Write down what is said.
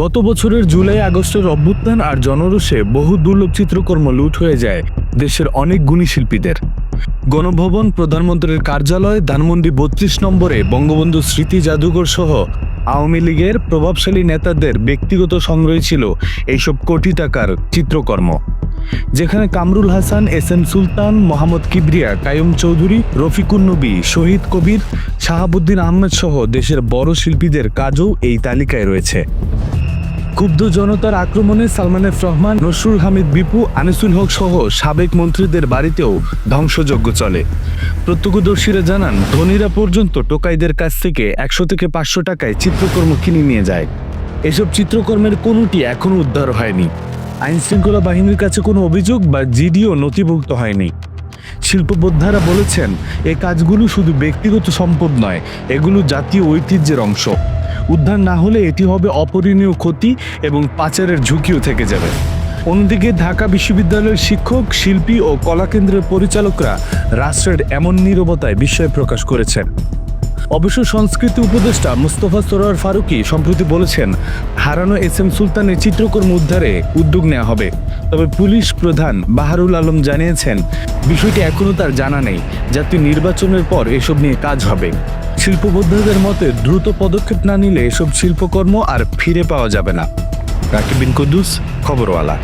গত বছরের জুলাই, আগস্টের অভ্যুত্থান আর জনরোষে বহু দুর্লভ চিত্রকর্ম লুট হয়ে যায় দেশের অনেক গুণী শিল্পীদের। গণভবন, প্রধানমন্ত্রীর কার্যালয়, ধানমন্ডি বত্রিশ নম্বরে বঙ্গবন্ধু স্মৃতি জাদুঘর সহ আওয়ামী লীগের প্রভাবশালী নেতাদের ব্যক্তিগত সংগ্রহে ছিল এইসব কোটি টাকার চিত্রকর্ম। যেখানে কামরুল হাসান, এস এম সুলতান, মোহাম্মদ কিবরিয়া, কায়ুম চৌধুরী, রফিকুন নবী, শহীদ কবির, শাহাবুদ্দিন আহমেদ সহ দেশের বড় শিল্পীদের কাজও এই তালিকায় রয়েছে। ক্ষুব্ধ জনতার আক্রমণে সালমান এফ রহমান, নসরুল হামিদ বিপু, আনিসুল হক সহ সাবেক মন্ত্রীদের বাড়িতেও ধ্বংসযজ্ঞ চলে। প্রত্যক্ষদর্শীরা জানান, ধনীরা পর্যন্ত টোকাইদের কাছ থেকে একশো থেকে পাঁচশো টাকায় চিত্রকর্ম কিনে নিয়ে যায়। এসব চিত্রকর্মের কোনোটি এখনও উদ্ধার হয়নি। আইন শৃঙ্খলা বাহিনীর কাছে কোনো অভিযোগ বা জিডিও নথিভুক্ত হয়নি। শিল্পবোদ্ধারা বলেছেন, এ কাজগুলো শুধু ব্যক্তিগত সম্পদ নয়, এগুলো জাতীয় ঐতিহ্যের অংশ। উদ্ধার না হলে এটি হবে অপরিণীয় ক্ষতি এবং পাচারের ঝুঁকিও থেকে যাবে। অন্যদিকে ঢাকা বিশ্ববিদ্যালয়ের শিক্ষক, শিল্পী ও কলাকেন্দ্রের পরিচালকরা রাষ্ট্রের এমন নীরবতায় বিস্ময় প্রকাশ করেছেন। অবশ্য সংস্কৃতি উপদেষ্টা মুস্তফা সরোয়ার ফারুকী সম্প্রতি বলেছেন, হারানো এস এম সুলতানের চিত্রকর্ম উদ্ধারে উদ্যোগ নেওয়া হবে। তবে পুলিশ প্রধান বাহারুল আলম জানিয়েছেন, বিষয়টি এখনও তার জানা নেই, জাতীয় নির্বাচনের পর এসব নিয়ে কাজ হবে। শিল্পবোদ্ধাদের মতে, দ্রুত পদক্ষেপ না নিলে এসব শিল্পকর্ম আর ফিরে পাওয়া যাবে না। রাকিবিন কুদ্দুস, খবরওয়ালা।